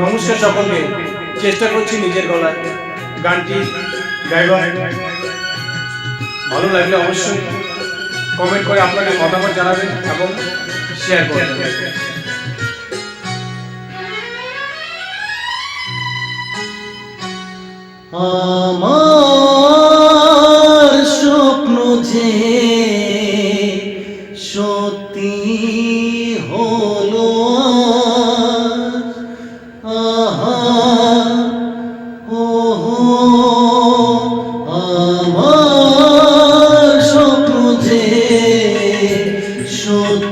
নমস্কার সকলকে। চেষ্টা করছি নিজের গলায়। গানটি গাইবার। ভালো লাগলে অবশ্যই কমেন্ট করে আপনাদের মতামত জানাবেন এবং শেয়ার করবেন। আমার স্বপ্ন যে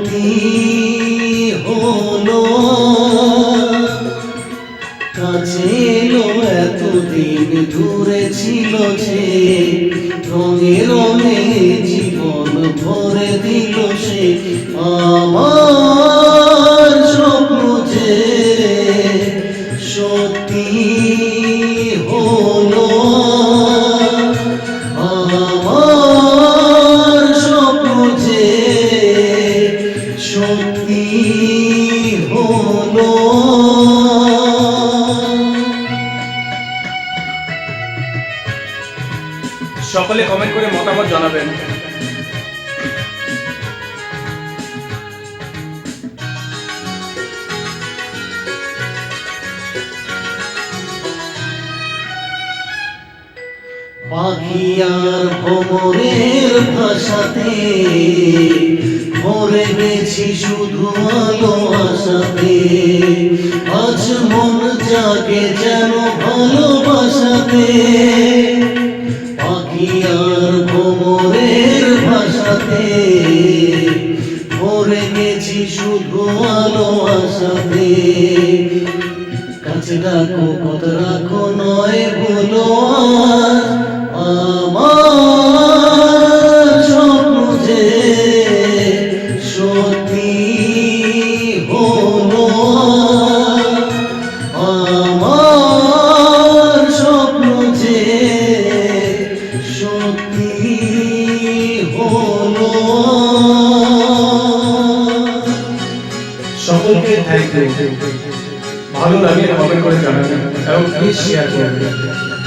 সত্যি হলো? কাছে ছিল রঙে রঙে জীবন ভরে দিল সে। আমার সকলে কমেন্ট করে মতামত জানাবেন। পাখি আর ভ্রমণের ভাষাতে, ভরে গেছি শুধু আলো আশাতে। আজ মন জাগে যেন ভালোবাসাতে। আর কোমরের ভাষাতে ভরে গেছি শুধু আলো আশাতে। কাছে ডাকো কত রাখো নয় বলো থ্যাংক ইউ ভালো লাগে কমেন্ট করে জানাবেন। এবং প্লিজ শেয়ার করবেন।